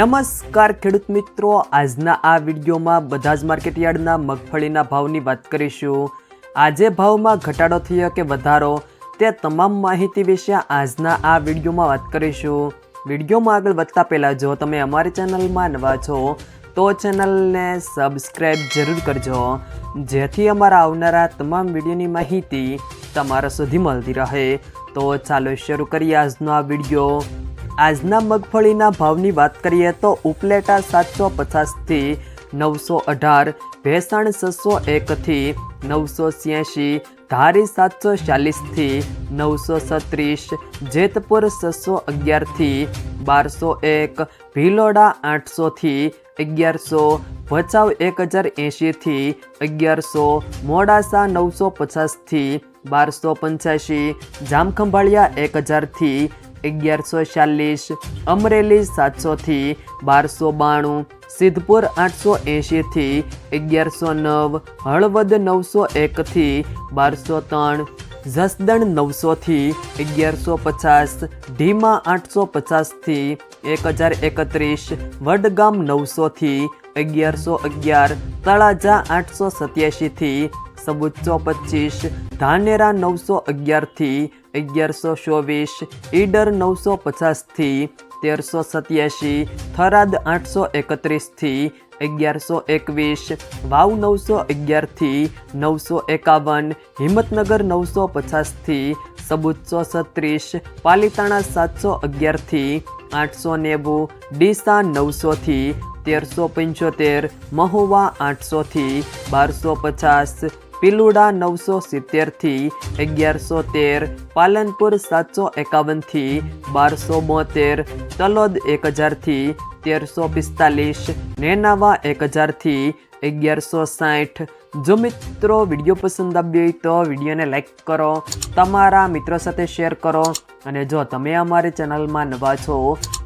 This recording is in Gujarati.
નમસ્કાર ખેડૂત મિત્રો. આજના આ વિડીયોમાં બધા જ માર્કેટયાર્ડના મગફળીના ભાવની વાત કરીશું. આજે ભાવમાં ઘટાડો થયો કે વધારો તે તમામ માહિતી વિશે આજના આ વિડીયોમાં વાત કરીશું. વિડીયોમાં આગળ વધતા પહેલાં જો તમે અમારી ચેનલમાં નવા છો, તો ચેનલને સબસ્ક્રાઈબ જરૂર કરજો. જેથી અમારા આવનારા તમામ વિડીયોની માહિતી તમારા સુધી મળતી રહે. તો ચાલો શરૂ કરીએ આજનો આ વીડિયો. આજના મગફળીના ભાવની વાત કરીએ તો ઉપલેટા સાતસો પચાસથી નવસો અઢાર, ભેસાણ છસો એકથી નવસો છ્યાસી, ધારી સાતસો ચાલીસથી નવસો છત્રીસ, જેતપુર છસો અગિયારથી બારસો એક, ભીલોડા આઠસોથી અગિયારસો, ભચાઉ એક હજાર એંશીથી અગિયારસો, મોડાસા નવસો પચાસથી બારસો પંચ્યાસી, જામખંભાળિયા એક હજારથી અગિયારસો ચાલીસ, અમરેલી સાતસોથી બારસો બાણું, સિદ્ધપુર આઠસો એંશીથી અગિયારસો નવ, હળવદ નવસો એકથી બારસો ત્રણ, જસદણ નવસોથી અગિયારસો પચાસ ઢીમા આઠસો પચાસથી એક હજાર એકત્રીસ, વડગામ નવસોથી અગિયારસો અગિયાર, તળાજા આઠસો સત્યાસીથી સબુચ્ચો પચીસ ધાનેરા નવસો અગિયારથી અગિયારસો ચોવીસ ઈડર નવસો પચાસથી તેરસો સત્યાસી થરાદ આઠસો એકત્રીસથી અગિયારસો એકવીસ વાવ નવસો અગિયારથી નવસો એકાવન હિંમતનગર નવસો પચાસથી સબુચ્ચો છત્રીસ પાલીતાણા સાતસો અગિયારથી આઠસો નેવું ડીસા નવસોથી તેરસો પંચોતેર મહુવા આઠસોથી બારસો પચાસ પિલુડા નવસો સિત્તેરથી અગિયારસો તેર, પાલનપુર સાતસો એકાવનથી બારસો બોતેર, તલોદ એક હજારથી તેરસો પિસ્તાલીસ, નેનાવા એક હજારથી અગિયારસો સાઠ. જો મિત્રો વીડિયો પસંદ આવ્યો હોય તો વિડીયોને લાઈક કરો, તમારા મિત્રો સાથે શેર કરો અને જો તમે અમારી ચેનલમાં નવા છો